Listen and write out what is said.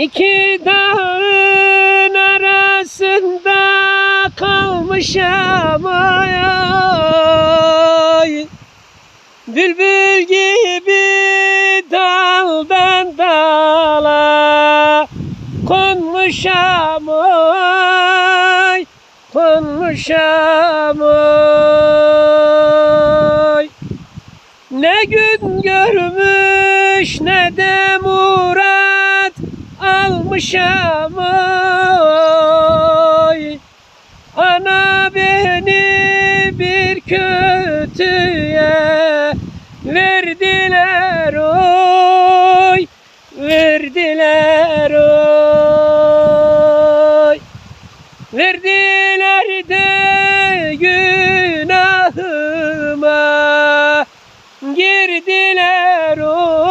İki dağın arasında kalmışam ay ay. Bülbül gibi daldan dala konmuşam ay konmuşam ay. Ne gün görmüş ne de kavuşam ay Ana beni bir kötüye verdiler oy. Verdiler oy. Verdiler de günahıma. Girdiler oy.